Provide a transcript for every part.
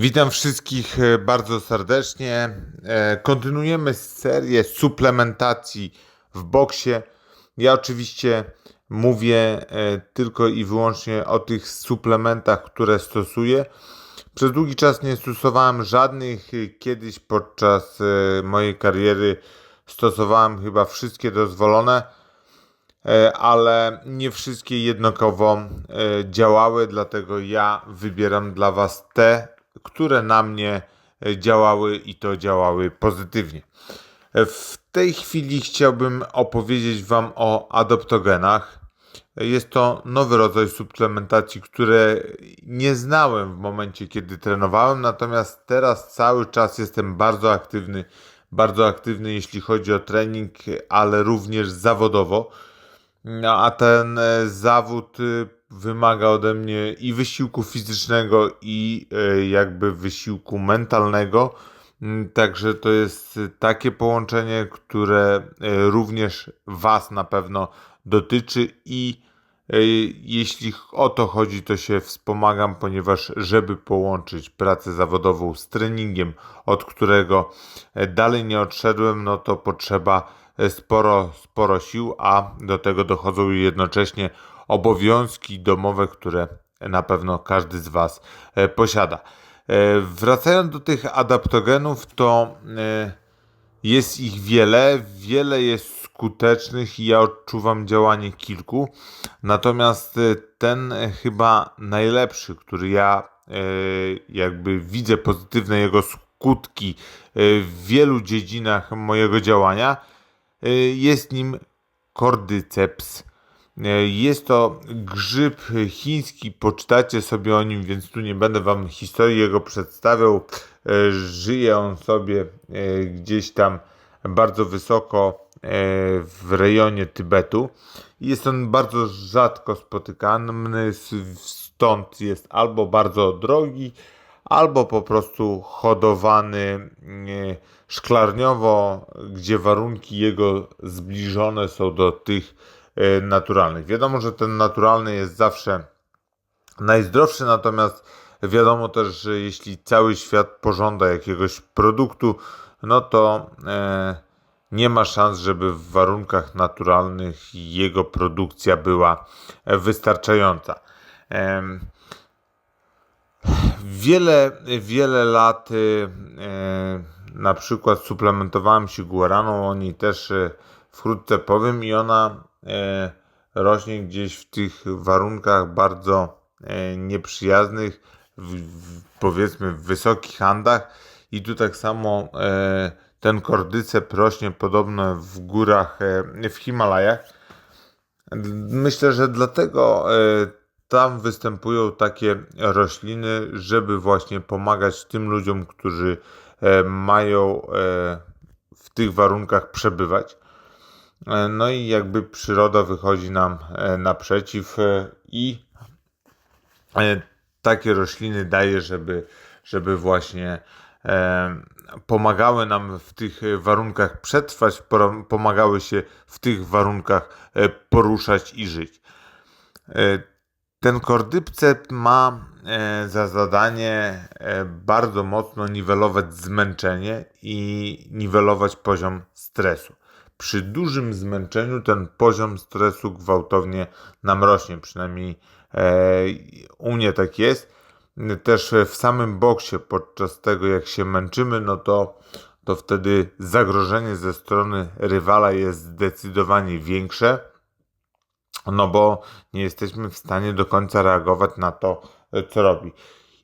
Witam wszystkich e, bardzo serdecznie. E, Kontynuujemy serię suplementacji w boksie. Ja oczywiście mówię e, tylko i wyłącznie o tych suplementach, które stosuję. Przez długi czas nie stosowałem żadnych. Kiedyś podczas mojej kariery stosowałem chyba wszystkie dozwolone, ale nie wszystkie jednakowo działały, dlatego ja wybieram dla Was te, które na mnie e, działały i to działały pozytywnie. E, W tej chwili chciałbym opowiedzieć Wam o adoptogenach. Jest to nowy rodzaj suplementacji, które nie znałem w momencie, kiedy trenowałem, natomiast teraz cały czas jestem bardzo aktywny, bardzo aktywny jeśli chodzi o trening, ale również zawodowo. No a ten e, zawód wymaga ode mnie i wysiłku fizycznego, i e, jakby wysiłku mentalnego. Mm, Także to jest takie połączenie, które e, również Was na pewno dotyczy i e, jeśli o to chodzi, to się wspomagam, ponieważ żeby połączyć pracę zawodową z treningiem, od którego dalej nie odszedłem, no to potrzeba sporo, sporo sił, a do tego dochodzą jednocześnie obowiązki domowe, które na pewno każdy z Was e, posiada. E, Wracając do tych adaptogenów, to e, jest ich wiele, wiele jest skutecznych i ja odczuwam działanie kilku. Natomiast ten chyba najlepszy, który ja jakby widzę pozytywne jego skutki w wielu dziedzinach mojego działania, jest nim kordyceps. E, Jest to grzyb chiński, poczytacie sobie o nim, więc tu nie będę wam historii jego przedstawiał. E, Żyje on sobie e, gdzieś tam bardzo wysoko w rejonie Tybetu. Jest on bardzo rzadko spotykany, stąd jest albo bardzo drogi, albo po prostu hodowany szklarniowo, gdzie warunki jego zbliżone są do tych naturalnych. Wiadomo, że ten naturalny jest zawsze najzdrowszy, natomiast wiadomo też, że jeśli cały świat pożąda jakiegoś produktu, no to e, nie ma szans, żeby w warunkach naturalnych jego produkcja była e, wystarczająca. Em, Wiele, wiele lat e, na przykład suplementowałem się guaraną, o niej też e, wkrótce powiem i ona e, rośnie gdzieś w tych warunkach bardzo e, nieprzyjaznych, w, w, powiedzmy w wysokich Andach i tu tak samo e, ten kordycep rośnie podobno w górach e, w Himalajach. Myślę, że dlatego e, tam występują takie rośliny, żeby właśnie pomagać tym ludziom, którzy e, mają e, w tych warunkach przebywać. E, No i jakby przyroda wychodzi nam e, naprzeciw e, i takie rośliny daje, żeby, żeby właśnie pomagały nam w tych warunkach przetrwać, pomagały się w tych warunkach poruszać i żyć. Ten kordycep ma za zadanie bardzo mocno niwelować zmęczenie i niwelować poziom stresu. Przy dużym zmęczeniu ten poziom stresu gwałtownie nam rośnie, przynajmniej e, u mnie tak jest. Też w samym boksie, podczas tego jak się męczymy, no to, to wtedy zagrożenie ze strony rywala jest zdecydowanie większe no bo nie jesteśmy w stanie do końca reagować na to, e, co robi.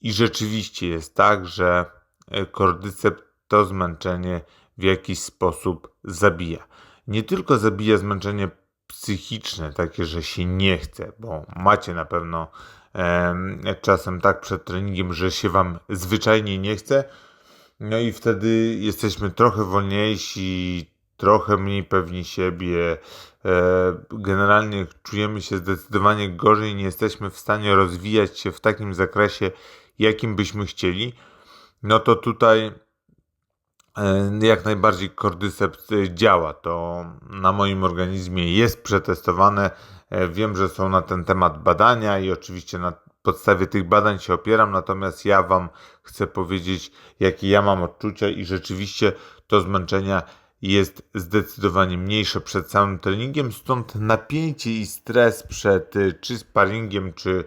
I rzeczywiście jest tak, że e, kordycep to zmęczenie w jakiś sposób zabija. Nie tylko zabija zmęczenie psychiczne, takie, że się nie chce, bo macie na pewno em, czasem tak przed treningiem, że się wam zwyczajnie nie chce, no i wtedy jesteśmy trochę wolniejsi, trochę mniej pewni siebie. E, generalnie czujemy się zdecydowanie gorzej, nie jesteśmy w stanie rozwijać się w takim zakresie, jakim byśmy chcieli. No to tutaj e, jak najbardziej kordyceps e, działa. To na moim organizmie jest przetestowane. E, Wiem, że są na ten temat badania i oczywiście na podstawie tych badań się opieram, natomiast ja Wam chcę powiedzieć, jakie ja mam odczucia i rzeczywiście to zmęczenia jest zdecydowanie mniejsze przed samym treningiem, stąd napięcie i stres przed czy sparingiem, czy,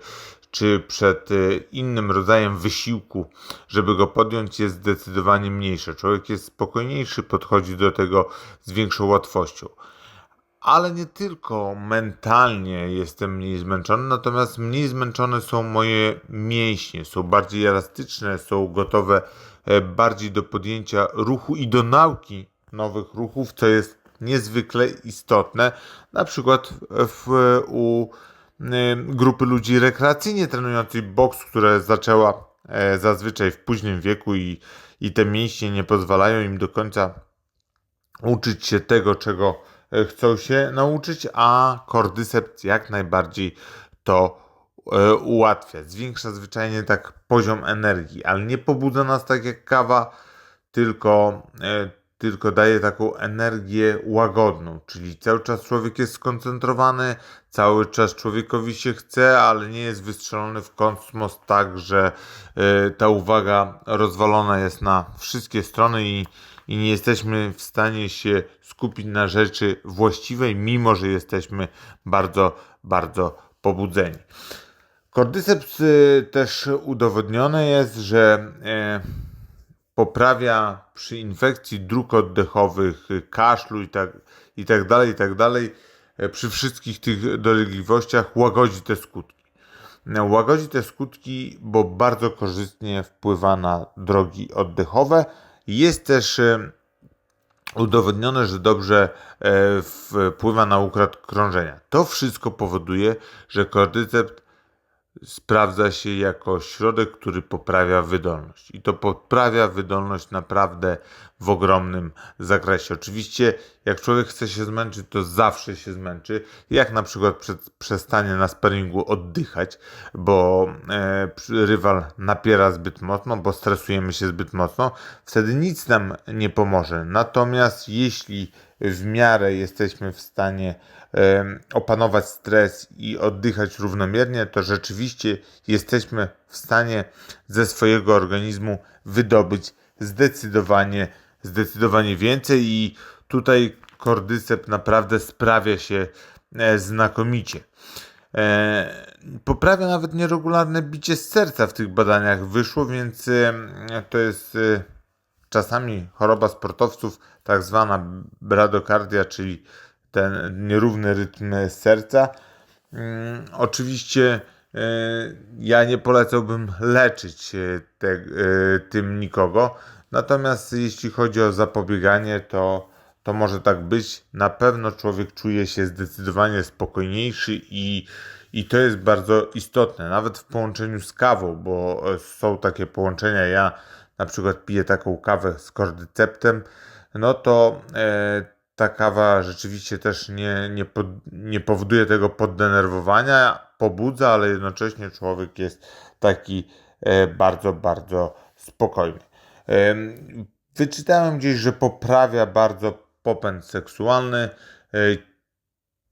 czy przed y, innym rodzajem wysiłku, żeby go podjąć, jest zdecydowanie mniejsze. Człowiek jest spokojniejszy, podchodzi do tego z większą łatwością. Ale nie tylko mentalnie jestem mniej zmęczony, natomiast mniej zmęczone są moje mięśnie, są bardziej elastyczne, są gotowe e, bardziej do podjęcia ruchu i do nauki nowych ruchów, co jest niezwykle istotne. Na przykład w, u grupy ludzi rekreacyjnie trenujących boks, która zaczęła e, zazwyczaj w późnym wieku i, i te mięśnie nie pozwalają im do końca uczyć się tego, czego e, chcą się nauczyć, a kordyceps jak najbardziej to e, ułatwia. Zwiększa zwyczajnie tak poziom energii, ale nie pobudza nas tak jak kawa, tylko tylko daje taką energię łagodną, czyli cały czas człowiek jest skoncentrowany, cały czas człowiekowi się chce, ale nie jest wystrzelony w kosmos tak, że y, ta uwaga rozwalona jest na wszystkie strony i, i nie jesteśmy w stanie się skupić na rzeczy właściwej, mimo że jesteśmy bardzo, bardzo pobudzeni. Kordyceps y, też udowodnione jest, że y, poprawia przy infekcji dróg oddechowych, kaszlu i tak, i tak dalej, i tak dalej, e, przy wszystkich tych dolegliwościach łagodzi te skutki. E, łagodzi te skutki, bo bardzo korzystnie wpływa na drogi oddechowe. Jest też e, udowodnione, że dobrze wpływa na układ krążenia. To wszystko powoduje, że kordyceps sprawdza się jako środek, który poprawia wydolność. I to poprawia wydolność naprawdę w ogromnym zakresie. Oczywiście, jak człowiek chce się zmęczyć, to zawsze się zmęczy. Jak na przykład przed, przestanie na sparingu oddychać, bo e, rywal napiera zbyt mocno, bo stresujemy się zbyt mocno, wtedy nic nam nie pomoże. Natomiast jeśli w miarę jesteśmy w stanie opanować stres i oddychać równomiernie, to rzeczywiście jesteśmy w stanie ze swojego organizmu wydobyć zdecydowanie, zdecydowanie więcej i tutaj kordyceps naprawdę sprawia się e, znakomicie. E, poprawia nawet nieregularne bicie serca w tych badaniach wyszło, więc to jest e, czasami choroba sportowców, tak zwana bradokardia, czyli ten nierówny rytm serca. Mm, oczywiście e, ja nie polecałbym leczyć te, e, tym nikogo, natomiast jeśli chodzi o zapobieganie, to, to może tak być. Na pewno człowiek czuje się zdecydowanie spokojniejszy i, i to jest bardzo istotne, nawet w połączeniu z kawą, bo są takie połączenia. Ja na przykład piję taką kawę z kordyceptem, no to e, ta kawa rzeczywiście też nie, nie, pod, nie powoduje tego poddenerwowania, pobudza, ale jednocześnie człowiek jest taki e, bardzo, bardzo spokojny. E, wyczytałem gdzieś, że poprawia bardzo popęd seksualny. E,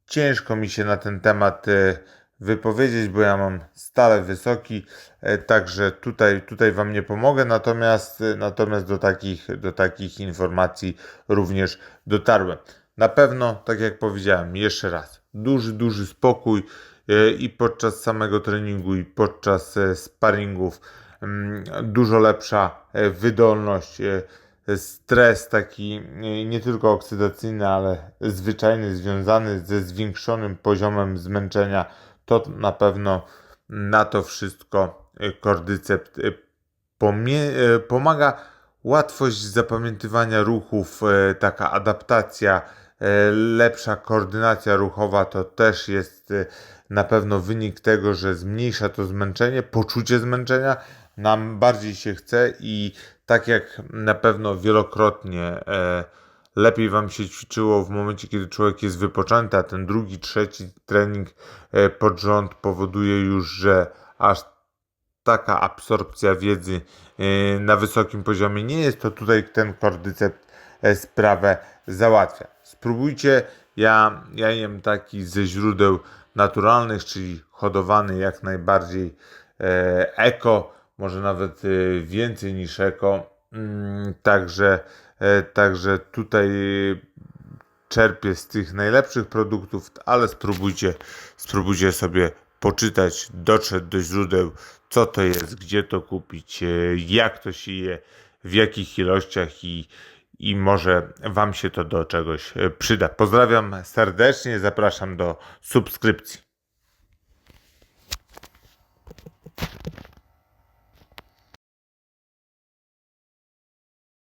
ciężko mi się na ten temat e, wypowiedzieć, bo ja mam stale wysoki, e, także tutaj, tutaj Wam nie pomogę, natomiast, e, natomiast do, takich, do takich informacji również dotarłem. Na pewno, tak jak powiedziałem, jeszcze raz, duży, duży spokój e, i podczas samego treningu, i podczas sparingów, mm, dużo lepsza wydolność, stres taki nie tylko oksydacyjny, ale zwyczajny, związany ze zwiększonym poziomem zmęczenia to na pewno na to wszystko kordyceps y, y, pomaga. Łatwość zapamiętywania ruchów, y, taka adaptacja, lepsza koordynacja ruchowa to też jest na pewno wynik tego, że zmniejsza to zmęczenie, poczucie zmęczenia, nam bardziej się chce i tak jak na pewno wielokrotnie e, lepiej Wam się ćwiczyło w momencie, kiedy człowiek jest wypoczęty, a ten drugi, trzeci trening e, pod rząd powoduje już, że aż taka absorpcja wiedzy e, na wysokim poziomie nie jest, to tutaj ten kordyceps e, sprawę załatwia. Spróbujcie, ja, ja jem taki ze źródeł naturalnych, czyli hodowany jak najbardziej eko, może nawet więcej niż eko. Mm, Także, także tutaj czerpię z tych najlepszych produktów, ale spróbujcie, spróbujcie sobie poczytać, dotrzeć do źródeł, co to jest, gdzie to kupić, e, jak to się je, w jakich ilościach i, i może Wam się to do czegoś e, przyda. Pozdrawiam serdecznie, zapraszam do subskrypcji.